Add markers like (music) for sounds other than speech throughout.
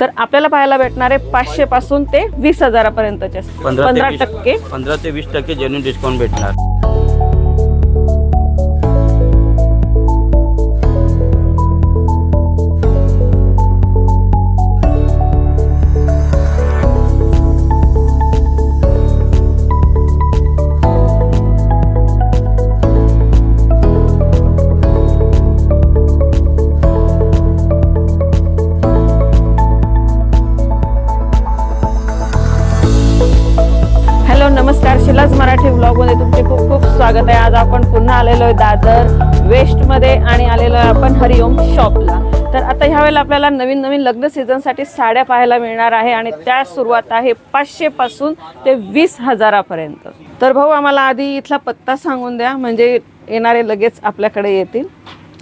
तर आपल्याला पाहायला भेटणार आहे पाचशे पासून ते वीस हजारापर्यंतचे पंधरा पंधरा टक्के. पंधरा ते वीस टक्के जेन्युन डिस्काउंट भेटणार. दादर वेस्टमध्ये आणि आलेलो आहे आपण हरिओम शॉपला तर आता ह्यावेळेला आपल्याला नवीन नवीन लग्न सीझनसाठी साड्या पाहायला मिळणार आहे आणि त्या सुरुवात आहे पाचशे पासून ते वीस हजारापर्यंत. तर भाऊ आम्हाला आधी इथला पत्ता सांगून द्या म्हणजे येणारे लगेच आपल्याकडे येतील.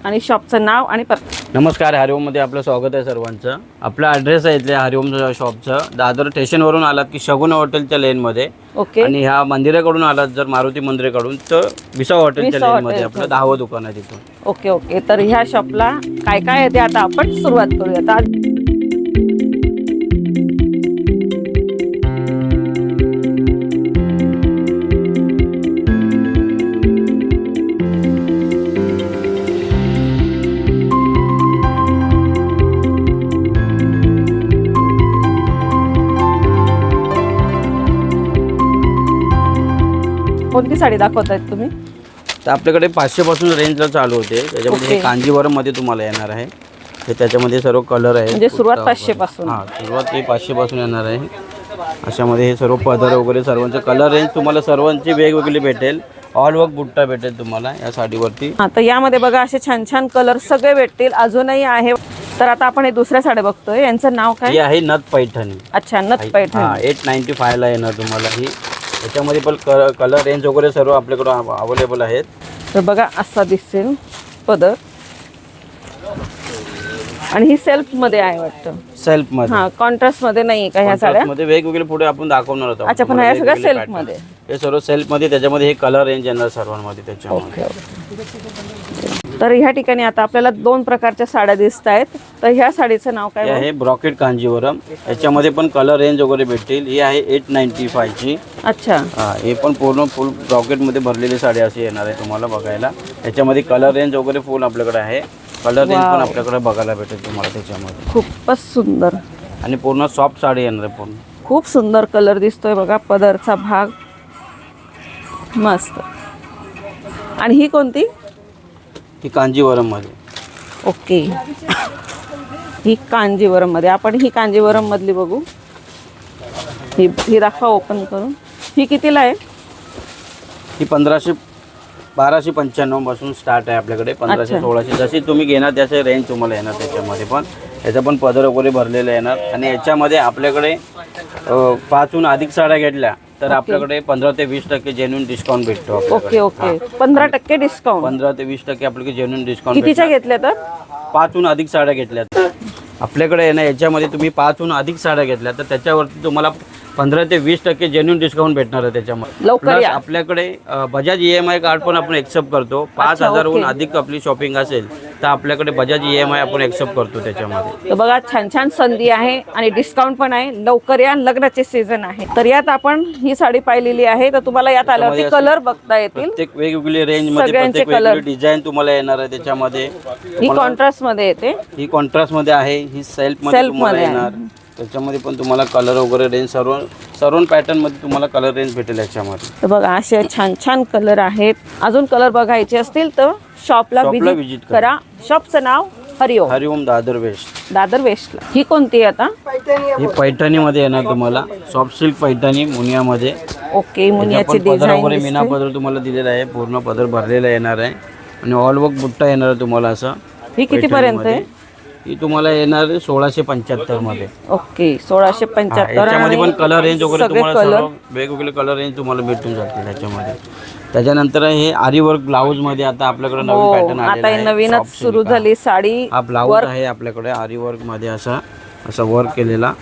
आणि शॉपचं नाव आणि पत्ता नमस्कार हरिओममध्ये आपलं स्वागत आहे सर्वांचं. आपला ॲड्रेस आहे इथल्या हरिओम शॉपचं. दादर स्टेशनवरून आलात की शगुन हॉटेलच्या लेनमध्ये ओके. आणि ह्या मंदिराकडून आलात जर मारुती मंदिराकडून तर विसा हॉटेलच्या विसा लेनमध्ये. आपलं दहावं दुकान आहे तिथून ओके ओके. तर ह्या शॉपला काय काय आहे ते आता आपण सुरुवात करूया आता कोणती साडी दाखवतायत तुम्ही? तर आपल्याकडे पाचशेपासून रेंजला चालू होते. त्याच्यामध्ये हे ओके. कांजीवरममध्ये तुम्हाला येणार आहे. हे त्याच्यामध्ये सर्व कलर आहे म्हणजे सुरुवात 500 पासून. हां सुरुवात हे पाचशेपासून येणार आहे. अशामध्ये हे सर्व पदर वगैरे सर्वांचे कलर रेंज तुम्हाला सर्वांची वेगवेगळी भेटेल. ऑल वर्क बुट्टा भेटेल तुम्हाला या साडीवरती. हा तर यामध्ये बघा असे छान छान कलर सगळे भेटतील. अजूनही आहे. तर आता आपण हे दुसऱ्या साड्या बघतोय. यांचं नाव ही काय आहे नथ पैठणी. अच्छा नथ पैठणी. एट नाईन्टी फायला येणार तुम्हाला ही. त्याच्यामध्ये पण कलर रेंज वगैरे सर्व आपल्याकडे अवेलेबल आहेत. तर बघा असा दिसेल पदर. आणि ही सेल्फमध्ये आहे वाटतं. सेल्फमध्ये हा कॉन्ट्रास्टमध्ये नाही का ह्या साड्या? मध्ये वेगवेगळे पुढे आपण दाखवणार आहोत अच्छा, पण ह्या सगळ्या pattern. मध्ये? हे सर्व सेल्फमध्ये त्याच्यामध्ये हे कलर रेंज येणार सर्वांमध्ये त्याच्यामध्ये. Okay okay. तर ह्या ठिकाणी आता आपल्याला दोन प्रकारच्या साड्या दिसत आहेत. तर ह्या साडीचं नाव हे काय आहे ब्रॉकेट कांजीवरम याच्यामध्ये पण कलर रेंज वगैरे भेटतील. ही आहे एट नाईन्टी फायची अच्छा. हे पण पूर्ण फुल ब्रॉकेटमध्ये भरलेली साडी अशी येणार आहे तुम्हाला बघायला. याच्यामध्ये कलर रेंज वगैरे फुल आपल्याकडे आहे. कलर रेंज पण आपल्याकडे बघायला भेटेल तुम्हाला त्याच्यामध्ये. खूपच सुंदर. आणि पूर्ण सॉफ्ट साडी येणार आहे पूर्ण. खूप सुंदर कलर दिसतोय बघा पदरचा भाग. मस्त. आणि ही कोणती? ही कांजीवरममध्ये. ओके. ही कांजीवरममध्ये आपण ही कांजीवरम मधली बघू. ही ही दाखवा ओपन करून. ही कितीला आहे? ही पंधराशे बाराशे पंच्याण्णवपासून स्टार्ट आहे आपल्याकडे. पंधराशे. सोळाशे. जशी तुम्ही घेणार त्याचे रेंज तुम्हाला येणार त्याच्यामध्ये पण. याचा पण पदर वगैरे भरलेलं येणार. आणि याच्यामध्ये आपल्याकडे पाचहून अधिक साड्या घेतल्या. तर आपल्याकडे पंधरा ते वीस टक्के जेन्युन डिस्काउंट भेटतो ओके ओके. पंधरा टक्के डिस्काउंट पंधरा ते वीस टक्के आपल्याकडे जेन्युन डिस्काउंट कितीच्या घेतल्या तर? पाचहून अधिक साड्या घेतल्या आपल्याकडे आहे ना याच्यामध्ये तुम्ही पाचहून अधिक साड्या घेतल्या तर त्याच्यावरती तुम्हाला पंधरा ते वीस टक्के जेन्युन डिस्काउंट भेटणार आहे त्याच्यामध्ये. लवकर Plus या. आपल्याकडे अ, Bajaj E M I card पण आपण एक्सेप्ट करतो. पाच हजारहून ओके. अधिक आपली शॉपिंग असेल. तर आपल्याकडे बजाज ई एम आय आपण एक्सेप्ट करतो त्याच्यामध्ये. तर बघा छान छान संधी आहे आणि डिस्काउंट पण आहे. लवकर या लग्नाचे सीझन आहे. तर यात आपण ही साडी पाहिलेली आहे. तर तुम्हाला यात आल्यावरती त्याच्यामध्ये कलर बघता येतील. प्रत्येक वेगवेगळी रेंजमध्ये सगळ्यांचे प्रत्येक colour. वेगवेगळी डिझाईन तुम्हाला येणार आहे त्याच्यामध्ये. ही तुम्हाला- कॉन्ट्रास्टमध्ये येते. ही कॉन्ट्रास्टमध्ये आहे ही सेल्फमध्ये तुम्हाला मध्ये आहे. त्याच्यामध्ये पण तुम्हाला कलर वगैरे रेंज सर्व सर्व पॅटर्नमध्ये तुम्हाला कलर रेंज भेटेल याच्यामध्ये. तर बघा असे छान छान कलर आहेत. अजून कलर बघायचे असतील तर शॉपला Shopला विजिट visit करा. करा. शॉपचं नाव हरिओम. हरिओम दादर वेस्ट. दादर वेस्टला ही कोणती आहे आता? ही पैठणीमध्ये येणार तुम्हाला. सॉफ्ट सिल्क पैठणी मुनियामध्ये. ओके मुनियाची पदर वगैरे डिझाईन मीना पदर तुम्हाला दिलेला आहे. पूर्ण पदर भरलेला येणार आहे. आणि ऑल वर्क बुट्टा येणार आहे तुम्हाला असं ही किती पर्यंत आहे ही तुम्हाला येणार सोळाशे पंच्याहत्तरमध्ये. ओके सोळाशे पंच्याहत्तर याच्यामध्ये पण कलर रेंज वगैरे तुम्हाला सर्व वेगवेगळे कलर रेंज तुम्हाला भेटून जातील त्याच्यामध्ये त्याच्यानंतर हे आरी वर्क ब्लाऊजमध्ये आता आपल्याकडे नवीन पॅटर्न आता ही आहे. नवीनच सुरू. झाली साडी हा ब्लाऊज आहे आपल्याकडे आरी वर्कमध्ये असा असा वर्क केलेला.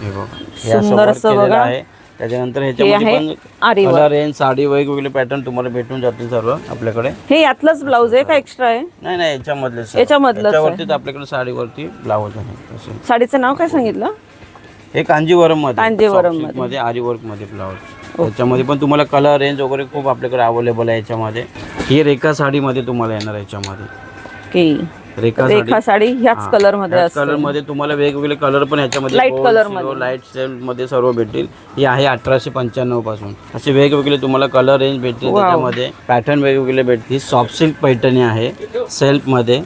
हे बघा हे असं वर्क केलेलं. आहे. त्याच्यानंतर ह्याच्यामध्ये पण. कलर रेंज साडी वेगवेगळे पॅटर्न तुम्हाला भेटून जातील सर्व आपल्याकडे. हे यातलंच ब्लाऊज आहे का एक्स्ट्रा आहे? नाही नाही. याच्यामधलंच आहे. याच्यावरतीच आपल्याकडे साडीवरती ब्लाऊज आहे. असे साडीचं नाव काय सांगितलं? हे कांजीवरममध्ये कांजीवरममध्ये आरी वर्कमध्ये ब्लाऊज याच्यामध्ये पण तुम्हाला कलर रेंज वगैरे खूप आपल्याकडे अवेलेबल आहे याच्यामध्ये. ही रेखा साडीमध्ये तुम्हाला येणार याच्यामध्ये. रेखा साडी. रेखा साडी ह्याच कलरमध्ये कलरमध्ये तुम्हाला वेगवेगळे कलर पण ह्याच्यामध्ये color मध्ये. लाइट सेल मध्ये सर्व भेटतील. ही आहे अठराशे पंच्याण्णवपासून. असे वेगवेगळे तुम्हाला कलर रेंज भेटतील. त्याच्यामध्ये. पॅटर्न वेगवेगळे भेटतील. ही सॉफ्ट सिल्क पैठणी आहे सेल्फमध्ये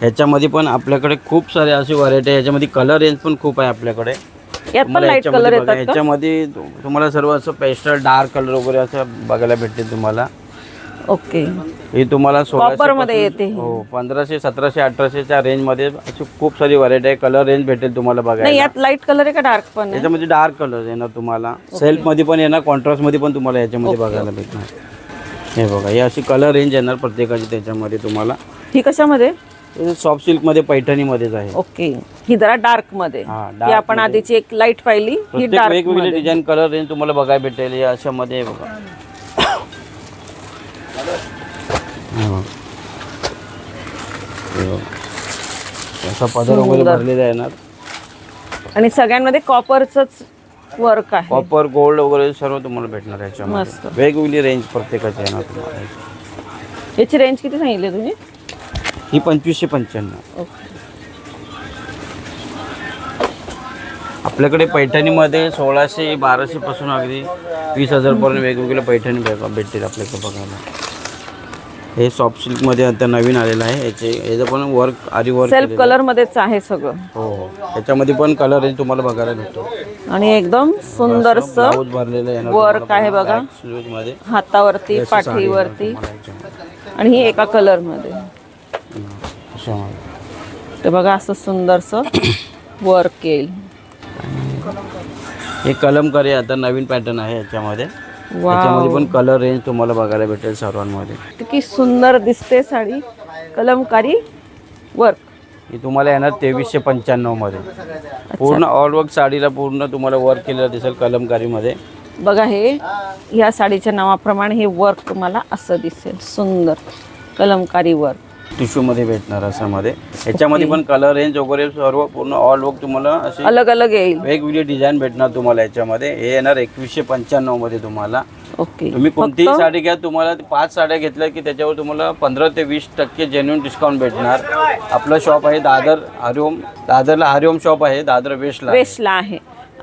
ह्याच्यामध्ये पण आपल्याकडे खूप सारे अशी व्हरायटी आहे. ह्याच्यामध्ये कलर रेंज पण खूप आहे आपल्याकडे. पण तुम्हाला लाइट कलर सर्व असं पेस्टल डार्क कलर वगैरे असं बघायला भेटतील तुम्हाला. ओके ही तुम्हाला सोळाशे मध्ये येते ही. पंधराशे सतराशे अठराशेच्या रेंजमध्ये अशी खूप सारी व्हरायटी आहे. कलर रेंज भेटेल तुम्हाला नाही बघायला यात लाइट कलर आहे का डार्क पण याच्यामध्ये डार्क कलर येणार तुम्हाला. सेल्फमध्ये पण येणार कॉन्ट्रास्टमध्ये पण तुम्हाला याच्यामध्ये बघायला भेटणार. हे बघा ही अशी कलर रेंज येणार प्रत्येकाची त्याच्यामध्ये तुम्हाला. ही कशामध्ये? सॉफ्ट सिल्कमध्ये पैठणी मध्येच आहे. ओके ही जरा डार्कमध्ये. आपण आधीची एक लाइट पाहिली ही वेगवेगळे डिझाईन कलर रेंज तुम्हाला बघायला भेटेल या अशामध्ये बघा बघा. हे बघा. असा पदर वगैरे भरलेला येणार आणि सगळ्यांमध्ये कॉपरच वर्क आहे. कॉपर गोल्ड वगैरे सर्व तुम्हाला भेटणार याच्यामध्ये. वेगवेगळी रेंज प्रत्येकाची येणार तुम्हाला. याची रेंज किती सांगितली तुम्ही? ही पंचवीसशे पंच्याण्णव. ओके. आपल्याकडे पैठणीमध्ये सोळाशे बाराशे पासून अगदी वीस हजारपर्यंत वेगवेगळ्या पैठणी भेट- भेटतील आपल्याकडे बघायला. हे सॉफ्ट सिल्कमध्ये आता नवीन आलेलं आहे. याचे याचं पण वर्क आरी वर्क सेल्फ कलर मध्येच आहे सगळं. हो हो. याच्यामध्ये पण कलर तुम्हाला बघायला भेटतो. आणि एकदम सुंदरस ब्लाऊज भरलेलं वर्क आहे बघा. मध्ये. हातावरती पाठीवरती. आणि ही एका कलरमध्ये. ते बघा असं सुंदरस वर्क येईल हे कलमकारी आता नवीन पॅटर्न आहे याच्यामध्ये. वा याच्यामध्ये पण कलर रेंज तुम्हाला बघायला भेटेल सर्वांमध्ये. किती सुंदर दिसते साडी. कलमकारी वर्क ही तुम्हाला येणार तेवीसशे पंच्याण्णवमध्ये. पूर्ण ऑल वर्क साडीला पूर्ण तुम्हाला वर्क केलेलं दिसेल कलमकारीमध्ये. बघा हे ह्या साडीच्या नावाप्रमाणे हे वर्क तुम्हाला असं दिसेल. सुंदर कलमकारी वर्क टिश्यू मध्ये भेटणार असं मध्ये याच्यामध्ये पण कलर रेंज वगैरे सर्व पूर्ण ऑल वर्क तुम्हाला अशी अलग अलग येईल. वेगवेगळी डिझाईन भेटणार तुम्हाला याच्यामध्ये. हे येणार एकवीसशे पंच्याण्णवमध्ये तुम्हाला. ओके. तुम्ही कोणतीही साडी घ्या तुम्हाला पाच साड्या घेतल्या की त्याच्यावर तुम्हाला पंधरा ते वीस टक्के जेन्युन डिस्काउंट भेटणार. आपलं शॉप आहे दादर हरिओम दादरला हरिओम शॉप आहे दादर वेस्टला वेस्टला आहे.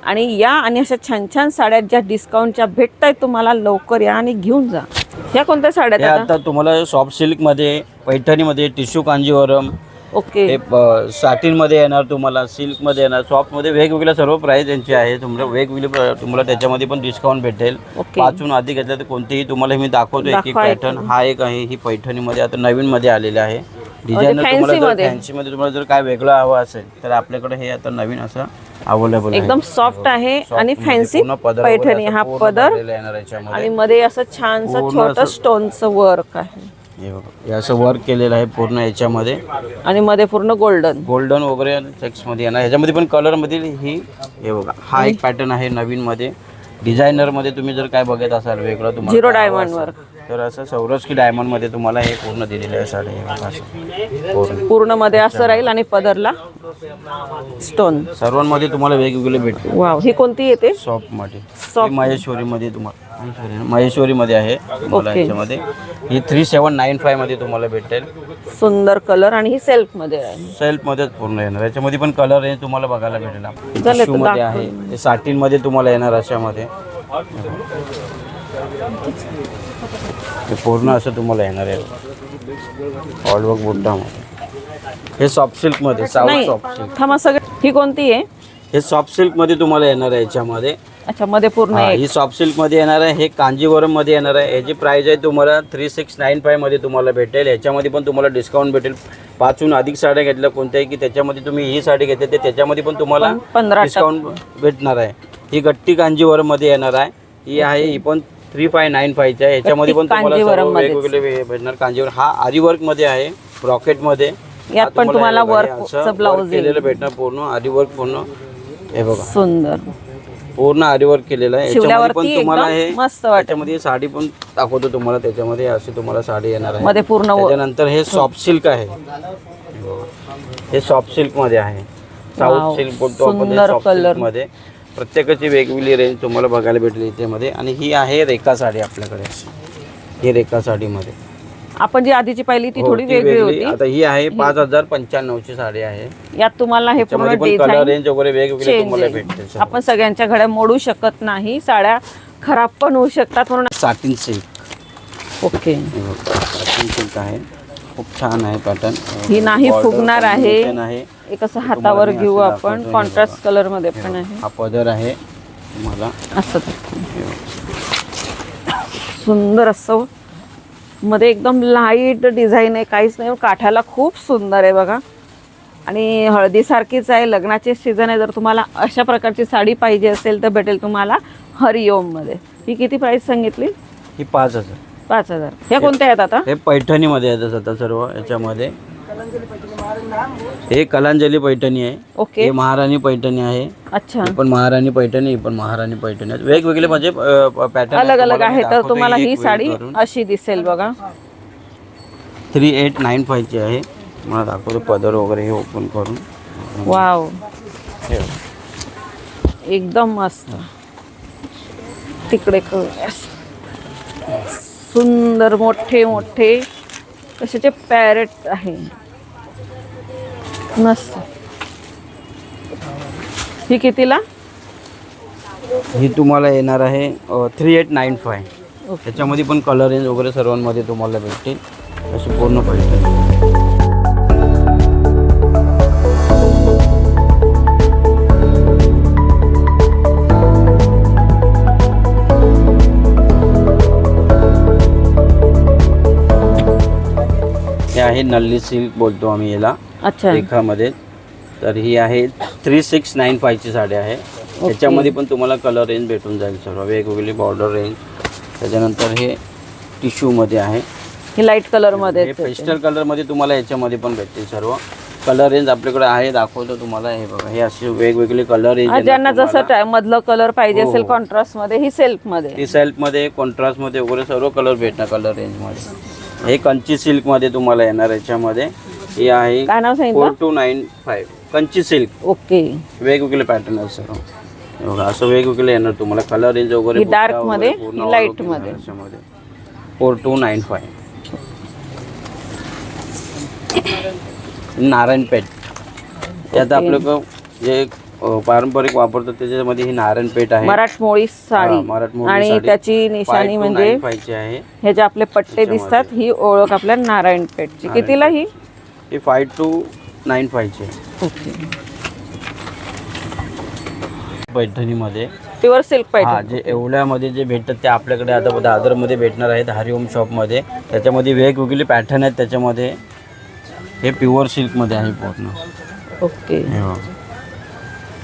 आणि या आणि अशा छान छान साड्या ज्या डिस्काउंटच्या भेटत आहेत तुम्हाला लवकर या आणि घेऊन जा. ह्या कोणत्या साड्या हे आता? तुम्हाला सॉफ्ट सिल्कमध्ये पैठणीमध्ये टिश्यू कांजीवरम. ओके. हे साटीन मध्ये येणार तुम्हाला सिल्कमध्ये येणार. सॉफ्टमध्ये वेगवेगळ्या सर्व प्राइस यांची आहे. तुम्हाला वेगवेगळे प्र- तुम्हाला त्याच्यामध्ये पण डिस्काउंट भेटेल. ओके. पाचून आधी घेतलं तर कोणतेही तुम्हाला मी दाखवतो एक एक दाखवा एक. पॅटर्न हा एक आहे. ही पैठणी मध्ये आता नवीन मध्ये आलेला आहे. डिझाईन मध्ये. फॅन्सी मध्ये. तुम्हाला जर काय वेगळं हवं असेल तर आपल्याकडे हे आता नवीन असं अवेलेबल एकदम सॉफ्ट आहे आणि फॅन्सी वगैरे पैठणी हा पदर आणि मध्ये असं छानसं पूर्ण छोटं स्टोनचं वर्क आहे. हे असं वर्क केलेलं आहे पूर्ण याच्यामध्ये. आणि मध्ये पूर्ण गोल्डन गोल्डन वगैरे चेक्समध्ये येणार. ह्याच्यामध्ये पण कलरमध्ये ही हे बघा हा एक पॅटर्न आहे नवीन मध्ये. डिझायनरमध्ये तुम्ही जर काय बघत असाल वेगळं तुम्हाला diamond असेल, work. तर असं सौरस्की डायमंडमध्ये तुम्हाला हे पूर्ण दिलेलं आहे साडी. हे पूर्ण पूर्णमध्ये असं राहील आणि पदरला स्टोन सर्वांमध्ये तुम्हाला वेगवेगळे भेटतील. वाव ही कोणती येते सॉफ्टमध्ये Soft. महेश्वरी मध्ये तुम्हाला महेश्वरी ना? महेश्वरी मध्ये आहे तुम्हाला Okay. याच्यामध्ये. ही थ्री सेवन नाईन फायमध्ये तुम्हाला भेटेल. सुंदर कलर आणि ही सेल्फमध्ये सेल्फ मध्येच पूर्ण येणार. याच्यामध्ये पण कलर रेंज तुम्हाला बघायला भेटेल. चालेल, टिश्यू मध्ये दाखव. आहे. हे साटीन मध्ये तुम्हाला येणार अशामध्ये. हे पूर्ण असं तुम्हाला येणार आहे. ऑल वर्क बुट्टामध्ये हे सॉफ्ट सिल्कमध्ये साऊथ नाही सॉफ्ट सिल्क थांबा सगळं. ही कोणती आहे? हे सॉफ्ट सिल्कमध्ये तुम्हाला येणार आहे याच्यामध्ये. अच्छा मध्ये पूर्ण हा, सॉफ्ट सिल्कमध्ये येणार आहे हे कांजीवरममध्ये येणार आहे. याची प्राइस आहे तुम्हाला थ्री सिक्स नाईन फायमध्ये तुम्हाला भेटेल. याच्यामध्ये पण तुम्हाला डिस्काउंट भेटेल. पाचहून अधिक साड्या घेतल्या कोणत्याही की त्याच्यामध्ये तुम्ही ही साडी घेतली तर त्याच्यामध्ये पण तुम्हाला डिस्काउंट भेटणार आहे. ही गट्टी कांजीवरममध्ये येणार आहे. ही आहे ही पण थ्री फाय नाईन फायची आहे याच्यामध्ये पण तुम्हाला सर्व. वेगवेगळे वे- भेटणार. कांजीवरम हा आरी वर्कमध्ये आहे ब्रॉकेटमध्ये यात हा पण तुम्हाला हे बघा, हे work असं चं blouse work केलेलं भेटणार पूर्ण आरी वर्क पूर्ण. हे बघा. सुंदर. पूर्ण आरीवर्क केलेलं आहे. याच्यामध्ये शिवल्यावरती पण तुम्हाला एकदम हे मस्त वाटत. त्याच्यामध्ये साडी पण दाखवतो तुम्हाला. त्याच्यामध्ये अशी तुम्हाला साडी येणार आहे. मध्ये पूर्ण व- त्याच्यानंतर हे सॉफ्ट सिल्क आहे. हे सॉफ्ट सिल्कमध्ये आहे. साऊथ सिल्क बोलतो आपण सुंदर सॉफ्ट. सिल्कमध्ये. प्रत्येकाची वेगवेगळी रेंज तुम्हाला बघायला भेटेल इथे आणि ही आहे रेखा साडी आपल्याकडे. ही रेखा साडीमध्ये. आपण जी आधीची पाहिली ती हो, थोडी ती वेगळी वेगळी. होती. आता ही आहे पाच हजार पंच्याण्णवची साडी आहे. यात तुम्हाला हे पूर्ण त्याच्यामध्ये पण कलर डिझाईन रेंज वगैरे वेगवेगळे चेंज तुम्हाला आहे. आपण सगळ्यांच्या घड्या मोडू शकत नाही. साड्या खराब पण होऊ शकतात म्हणून satin silk okay satin silk आहे. खूप छान आहे पॅटर्न ही नाही फुगणार आहे. एक असं हातावर घेऊ आपण. कॉन्ट्रास्ट कलरमध्ये पण आहे. हा पदर आहे. तुम्हाला असं सुंदर असं. मध्ये एकदम लाइट डिझाईन आहे. काहीच नाही. काठाला खूप सुंदर आहे बघा. आणि हळदीसारखीच आहे. लग्नाचे सीझन आहे. जर तुम्हाला अशा प्रकारची साडी पाहिजे असेल तर भेटेल तुम्हाला हरिओममध्ये. ही किती प्राईस सांगितली? ही पाच हजार. पाच हजार. ह्या कोणत्या आहेत आता? हे पैठणीमध्ये येतात आता सर्व याच्यामध्ये. हे कलांजली पैठणी आहे. ओके. हे महाराणी पैठणी आहे. अच्छा. ही पण महाराणी पैठणी ही पण महाराणी पैठणी आहे वेगवेगळे म्हणजे पॅटर्न अलग अलग आहे तर तुम्हाला ही साडी अशी दिसेल बघा. थ्री एट नाईन फायची आहे. मला दाखवतो पदर वगैरे हे ओपन करून. वाव. हे. एकदम मस्त. तिकडे. सुंदर मोठे मोठे कशाचे पॅरेट आहे. मस्त. ही कितीला? ही तुम्हाला येणार आहे थ्री एट नाईन फाय त्याच्यामध्ये पण कलर रेंज वगैरे सर्वांमध्ये तुम्हाला भेटतील. अशी पूर्ण पैठणी आहे नल्ली सिल्क बोलतो आम्ही याला अच्छा. रेखामध्ये. तर ही आहे थ्री सिक्स नाईन फायची साडी आहे. त्याच्यामध्ये पण तुम्हाला कलर रेंज भेटून जाईल सर्व. वेगवेगळी बॉर्डर रेंज त्याच्यानंतर हे टिश्यूमध्ये आहे. ही लाइट कलरमध्ये हे पेस्टल कलरमध्ये तुम्हाला याच्यामध्ये पण भेटतील सर्व. कलर रेंज आपल्याकडे आहे दाखवतो तुम्हाला. हे बघा हे असे वेगवेगळे कलर रेंज ज्यांना जसं मधलं कलर पाहिजे हो, असेल हो. कॉन्ट्रास्टमध्ये. ही सेल्फमध्ये ती सेल्फमध्ये कॉन्ट्रास्टमध्ये वगैरे सर्व कलर भेटणार कलर रेंजमध्ये हे कंची सिल्कमध्ये तुम्हाला येणार याच्यामध्ये. ही आहे काय नाव फोर सांगितलं two nine five. Kanchi silk okay. वेगवेगळे पॅटर्न आहेत बघा असं वेगवेगळे येणार तुम्हाला. कलर रेंज वगैरे ही dark वगैरे मध्ये, ही light येणार मध्ये. Four two nine five Narayanpeth त्यात Okay. आपलं जे पारंपरिक वापरतात. त्याच्यामध्ये ही नारायणपेठ आहे. मराठमोळी साडी. आणि. त्याची निशाणी म्हणजे हे जे आपले पट्टे. दिसतात ही ओळख आपल्या नारायणपेठची कितीला ही? ही फाय टू नाईन फायची ओके. पैठणीमध्ये. प्युअर सिल्क हा पाहिजे जे एवढ्यामध्ये जे भेटतात ते आपल्याकडे आता दादरमध्ये भेटणार आहेत हरिओम शॉपमध्ये. त्याच्यामध्ये वेगवेगळे पॅटर्न आहेत त्याच्यामध्ये. हे प्युअर सिल्कमध्ये आहे पूर्ण. ओके.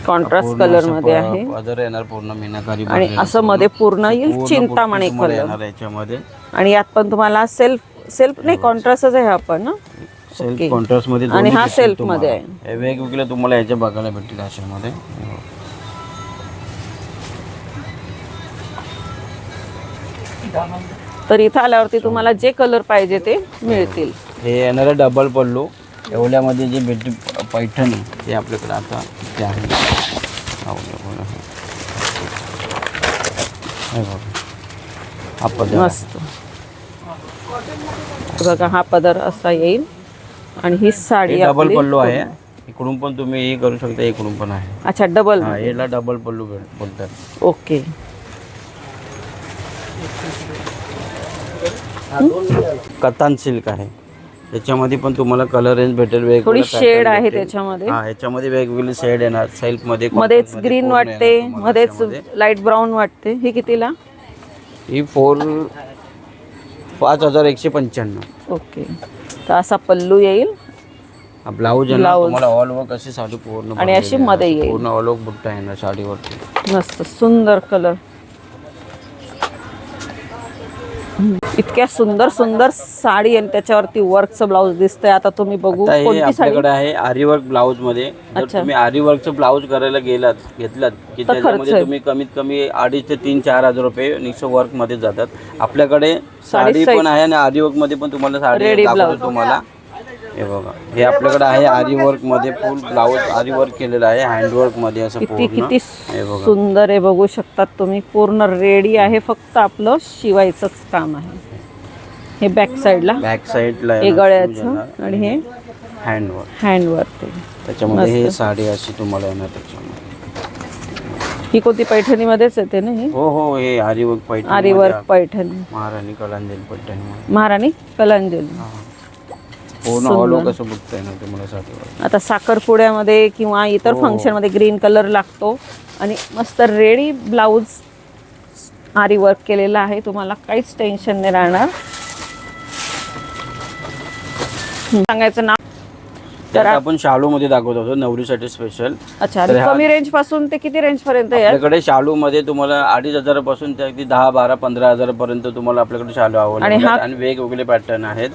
कॉन्ट्रास्ट कलरमध्ये आहे पदर येणार पूर्ण मीनाकारी आणि असं. मध्ये पूर्ण येईल चिंतामणी कलर याच्यामध्ये आणि यात पण तुम्हाला सेल्फ सेल्फ नाही कॉन्ट्रास्टच आहे हा पण ना सेल्फ. कॉन्ट्रास्टमध्ये आणि हा तुम्हाला. मध्ये आहे. वेगवेगळे तुम्हाला ह्याच्या बघायला भेटतील अशामध्ये. तर इथं आल्यावरती तुम्हाला जे कलर पाहिजे ते मिळतील हे येणारे डबल पल्लू एवढ्यामध्ये जे भेटी पैठणी ते आपल्याकडे आता ते आहे. हे बघा. हा पदर आहे. मस्त. बघा हा पदर असा येईल. आणि ही साडी हे डबल आपली पल्लू आहे. इकडून पण तुम्ही हे करू शकता इकडून पण आहे. अच्छा डबल हा याला डबल पल्लू बोलतात. ओके. कतान सिल्क आहे. त्याच्यामध्ये पण तुम्हाला कलर रेंज भेटेल थोडी वेगवेगळे शेड pattern आहे भेटेल. त्याच्यामध्ये हा याच्यामध्ये वेगवेगळे शेड येणार सेल्फमध्ये मध्येच ग्रीन वाटते मध्येच. लाइट ब्राऊन वाटते ही कितीला ही फोर पाच हजार एकशे पंच्याण्णव ओके तर असा पल्लू येईल हा ब्लाऊज Blouse. तुम्हाला ऑल वर्क अशी साडी पूर्ण आणि भरलेली अशी आहे. मध्ये येईल. पूर्ण ऑल वर्क बुट्टा येणार साडीवरती मस्त सुंदर कलर इतक्या सुंदर सुंदर साडी आणि त्याच्यावरती वर्कचं ब्लाऊज दिसतंय आता तुम्ही बघू आता हे कोणती साडी आपल्याकडे आहे आरीवर्क ब्लाऊजमध्ये जर अच्छा. तुम्ही आरीवर्कचं ब्लाऊज करायला गेलात घेतलात की तर त्याच्यामध्ये आहे. तुम्ही कमीत कमी अडीच ते तीन चार हजार रुपये निश्चित वर्कमध्ये जातात आपल्याकडे साडी साडी पण आहे आणि आरीवर्कमध्ये पण तुम्हाला साडी Ready दाखवतो blouse. तुम्हाला हे बघा. हे आपल्याकडे आहे आरीवर्कमध्ये फुल ब्लाऊज आरीवर्क केलेलं आहे हँडवर्कमध्ये असं किती पूर्ण. किती हे बघा. सुंदर आहे बघू शकतात तुम्ही. पूर्ण रेडी आहे फक्त आपलं शिवायचंच काम आहे. हे बॅक साईडला बॅक साईडला हे गळ्याचं आणि हे हँडवर्क हँडवरती त्याच्यामध्ये हे. साडी अशी तुम्हाला येणार त्याच्यामध्ये. ही कोणती पैठणीमध्येच येते ना ही? हो हो हे आरीवर्क पैठणी आरीवर्क पैठणी. महाराणी कलांजली पैठणी महाराणी कलांजली पूर्ण सुंदर. ऑल ओव्हर कसं बघताय ना तुम्हाला साडी आता साखरपुड्यामध्ये किंवा इतर हो. फंक्शनमध्ये ग्रीन कलर लागतो. आणि मस्त रेडी ब्लाऊज आरी वर्क केलेला आहे. तुम्हाला काहीच टेन्शन नाही राहणार. सांगायचं नाव? तर आपण शालू मध्ये दाखवत होतो नवरीसाठी स्पेशल अच्छा आणि तर हा- कमी रेंजपासून ते किती रेंज पर्यंत आहे? आपल्याकडे शालू मध्ये तुम्हाला अडीच हजारापासून ते अगदी दहा बारा पंधरा हजारापर्यंत तुम्हाला आपल्याकडे शालू आणि हा- आहेत. आणि वेगवेगळे पॅटर्न आहेत.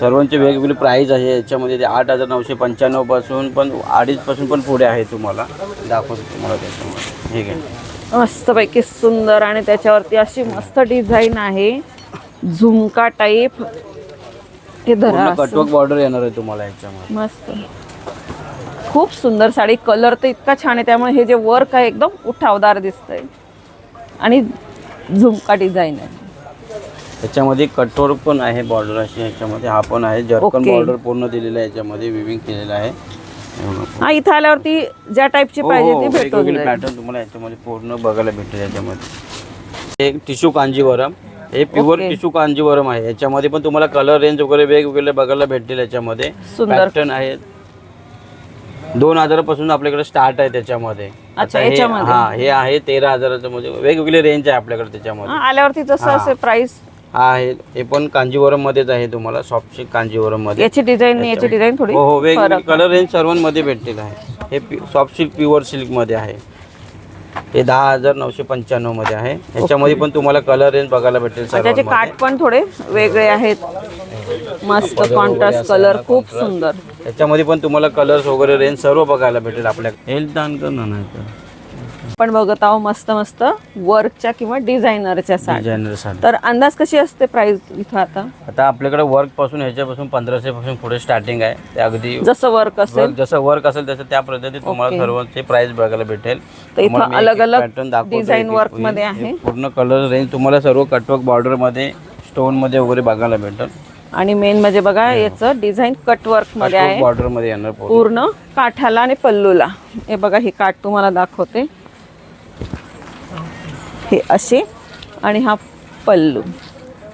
सर्वांचे वेगवेगळे प्राइस आहे. याच्यामध्ये ते आठ हजार नऊशे पंच्याण्णवपासून पण अडीच पासून पण पुढे आहे तुम्हाला. दाखवतो तुम्हाला त्याच्यामध्ये. ठीक आहे मस्तपैकी सुंदर आणि त्याच्यावरती अशी मस्त डिझाईन आहे. झुमका टाईप हे धरा असं. कटवर्क बॉर्डर येणार आहे तुम्हाला याच्यामध्ये. मस्त. खूप सुंदर साडी. कलर तर इतका छान आहे. त्यामुळे हे जे वर्क आहे एकदम उठावदार दिसतंय. आणि झुमका डिझाईन आहे. त्याच्यामध्ये कठोर पण आहे बॉर्डर अशी याच्यामध्ये हा पण आहे जर्कन. बॉर्डर पूर्ण दिलेला आहे याच्यामध्ये विविंग केलेलं आहे हे. हा इथं आल्यावरती ज्या टाईपची हो, पाहिजे हो, ती भेटून वेगवेगळे जाईल. पॅटर्न तुम्हाला याच्यामध्ये पूर्ण बघायला भेटेल याच्यामध्ये एक टिश्यू कांजीवरम हे प्युअर. टिश्यू कांजीवरम आहे याच्यामध्ये पण तुम्हाला कलर रेंज वगैरे वेगवेगळे बघायला भेटतील याच्यामध्ये सुंदर. पॅटर्न आहेत दोन हजारापासून आपल्याकडे स्टार्ट आहे त्याच्यामध्ये अच्छा, हे- याच्यामध्ये? हा हे आहे तेरा हजाराचं मध्ये वेगवेगळे रेंज आहे आपल्याकडे त्याच्यामध्ये हा, आल्यावरती जसं हा. असेल प्राइस हा आहे. हे पण कांजीवरम मध्येच आहे तुम्हाला सॉफ्ट सिल्क कांजीवरममध्ये याची डिझाईन आणि याची डिझाईन थोडी हो हो वेगवेगळे फरक कलर रेंज सर्वांमध्ये भेटलेलं आहे. हे सॉफ्ट सिल्क प्युअर सिल्कमध्ये आहे. हे दहा हजार नऊशे पंच्याण्णवमध्ये आहे याच्यामध्ये पण तुम्हाला कलर रेंज बघायला भेटेल त्याचे सर्वांमध्ये. काठ पण थोडे वेगळे आहेत. मस्त कॉन्ट्रास्ट कलर खूप सुंदर. याच्यामध्ये पण तुम्हाला कलर्स वगैरे रेंज सर्व बघायला भेटेल आपल्याकडे हेल्थ दान कर ना नाही तर. आपण बघत आहोत मस्त मस्त वर्कच्या किंवा डिझायनरच्या डिझायनर तर अंदाज कशी असते प्राइस इथं आता? आता आपल्याकडे वर्कपासून ह्याच्यापासून पंधराशे पासून पुढे स्टार्टिंग आहे. ते अगदी जसं वर्क असेल. वर्क जसं वर्क असेल तसं त्या पद्धतीत तुम्हाला. सर्वांचे प्राइस बघायला भेटेल. तर इथं अलग अलग work होईल. मध्ये आहे. पूर्ण कलर रेंज तुम्हाला सर्व कटवर्क बॉर्डरमध्ये स्टोनमध्ये वगैरे बघायला भेटेल. आणि मेन म्हणजे बघा याचं डिझाईन कट वर्कमध्ये आहे. बॉर्डरमध्ये येणार पूर्ण. पूर्ण काठाला आणि पल्लूला. हे बघा हे काठ तुम्हाला दाखवते. हे असे आणि हा पल्लू.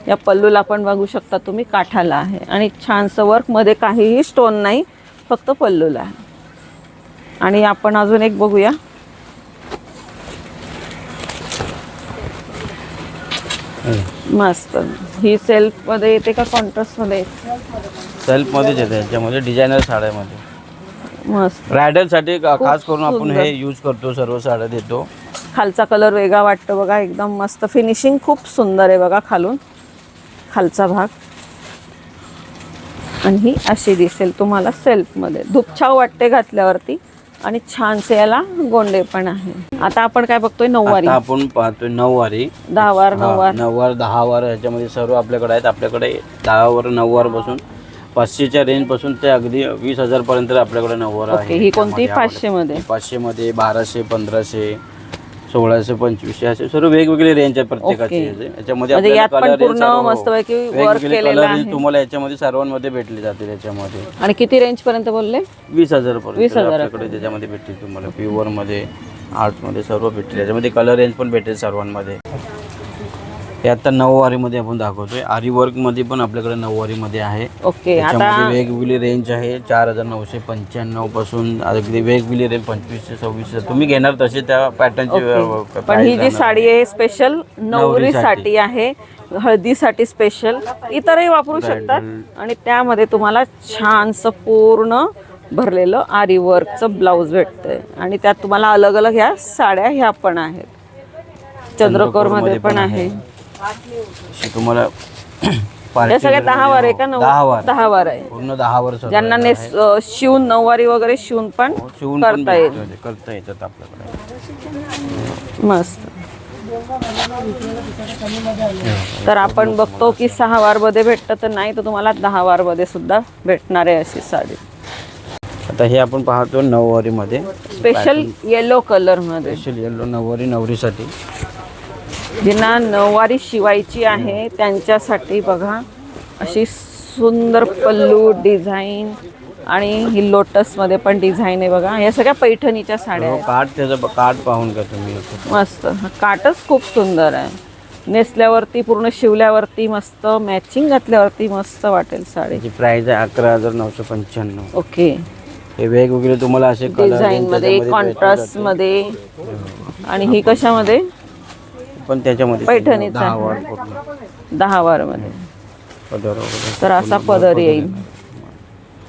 या पल्लूला आपण बघू शकता तुम्ही काठाला आहे. आणि छानसं वर्कमध्ये काहीही स्टोन नाही फक्त पल्लूला आहे. आणि आपण अजून एक बघूया. मस्त. ही सेल्फमध्ये येते का कॉन्ट्रास्टमध्ये येते? सेल्फ मध्येच येते. याच्यामध्ये डिझायनर साड्यामध्ये. मस्त. ब्रायडलसाठी का- खास करून आपण. हे यूज करतो सर्व साड्या देतो. खालचा कलर वेगळा वाटतो बघा एकदम मस्त. फिनिशिंग खूप सुंदर आहे बघा खालून. खालचा भाग. आणि ही अशी दिसेल तुम्हाला सेल्फमध्ये धुपछाव वाटते घातल्यावरती आणि छानसे याला गोंडे पण आहे. आता आपण काय बघतोय? नऊवारी. आता आपण पाहतोय नऊवारी. दहा वार हा, नऊवार. नऊवार दहा वार ह्याच्यामध्ये सर्व आपल्याकडे आहेत. आपल्याकडे दहा वर नऊवारपासून पाचशेच्या रेंजपासून ते अगदी वीस हजार पर्यंत आपल्याकडे नऊवार ओके ही कोणती? पाचशे मध्ये पाचशे मध्ये बाराशे पंधराशे. सोळाशे पंचवीसशे असे सर्व वेगवेगळे रेंज आहे प्रत्येकाची ओके. याच्यामध्ये म्हणजे आपल्याला यात पण color range पूर्ण सर्व, हो. मस्तपैकी work वेगवेगळे केलेलं color range आहे. तुम्हाला याच्यामध्ये सर्वांमध्ये भेटले जातील याच्यामध्ये आणि किती रेंज पर्यंत बोलले वीस हजार पर्यंत. आपल्याकडे त्याच्यामध्ये भेटतील तुम्हाला प्युअरमध्ये आर्टमध्ये सर्व भेटतील याच्यामध्ये कलर रेंज पण भेटेल सर्वांमध्ये हे आता नऊवारीमध्ये आपण दाखवतोय. आरी वर्कमध्ये पण आपल्याकडे नऊवारीमध्ये आहे. ओके त्याच्यामध्ये आता वेगवेगळी रेंज आहे. चार हजार नऊशे पंच्याण्णवपासून अगदी वेगवेगळी रेंज पंचवीसशे सव्वीसशे. तुम्ही घेणार तसे त्या पॅटर्नची पण ही जी साडी आहे स्पेशल नवरीसाठी आहे. हळदीसाठी स्पेशल इतरही वापरू शकतात. आणि त्यामध्ये तुम्हाला छानसं पूर्ण भरलेलं आरी वर्कचं ब्लाऊज भेटतंय. आणि त्यात तुम्हाला अलग अलग ह्या साड्या ह्या पण आहेत. चंद्रकोरमध्ये पण आहे. तुम्हाला (clears throat) या सगळ्या दहा वार आहे का नऊ दहा वार दहा वार आहे. पूर्ण दहा वर ज्यांना शिवून नऊवारी वगैरे शिवून पण शिवून पण करता येईल. करता येतात आपल्याकडे. मस्त. तर आपण बघतो की सहा वारमध्ये भेटतं तर नाही तर तुम्हाला दहा वारमध्ये सुद्धा भेटणार आहे अशी साडी. आता हे आपण पाहतो नऊवारी मध्ये स्पेशल येलो कलरमध्ये. स्पेशल येलो नऊवारी नवरीसाठी. ज्यांना नऊवारी शिवायची आहे त्यांच्यासाठी बघा. अशी सुंदर पल्लू डिझाईन आणि ही लोटसमध्ये पण डिझाईन आहे बघा. या सगळ्या पैठणीच्या साड्या हो, काठ त्याचं काठ पाहून का तुम्ही. मस्त. काटच खूप सुंदर आहे. नेसल्यावरती पूर्ण शिवल्यावरती मस्त मॅचिंग घातल्यावरती मस्त वाटेल साडी. प्राइस आहे अकरा हजार नऊशे पंच्याण्णव. ओके. हे वेगवेगळे तुम्हाला असे डिझाईन मध्ये कॉन्ट्रास्टमध्ये. आणि ही कशामध्ये? पण त्याच्यामध्ये पैठणीचं. दहा. वार पूर्ण. दहा वारमध्ये पदर वगैरे. तर असा पदर येईल.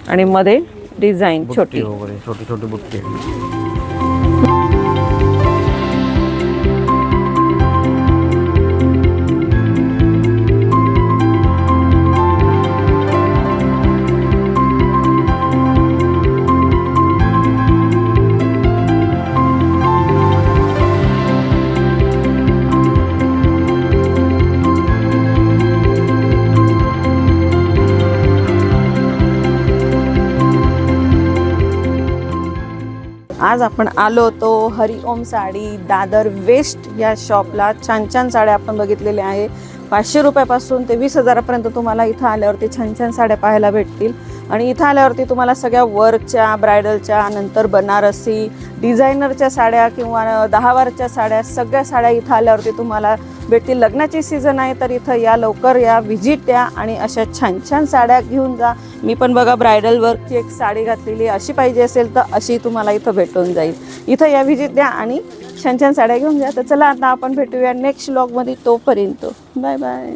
आणि मध्ये डिझाईन बुट्टी छोटी. वगैरे छोटी छोटी बुट्टी. आज आपण आलो होतो हरिओम साडी दादर वेस्ट या शॉपला. छान छान साड्या आपण बघितलेल्या आहे. पाचशे रुपयापासून ते वीस हजारापर्यंत तुम्हाला इथं आल्यावरती छान छान साड्या पाहायला भेटतील. आणि इथं आल्यावरती तुम्हाला सगळ्या वर्कच्या ब्रायडलच्या नंतर बनारसी डिझायनरच्या साड्या किंवा दहावारच्या साड्या सगळ्या साड्या इथं आल्यावरती तुम्हाला भेटतील. लग्नाची सीझन आहे तर इथं या लवकर या व्हिजिट द्या आणि अशा छान छान साड्या घेऊन जा. मी पण बघा ब्रायडल वर्कची एक साडी घातलेली अशी पाहिजे असेल तर अशी तुम्हाला इथं भेटून जाईल. इथं या व्हिजिट द्या आणि छान छान साड्या घेऊन जा. तर चला आता आपण भेटूया नेक्स्ट ब्लॉगमध्ये तोपर्यंत. Bye bye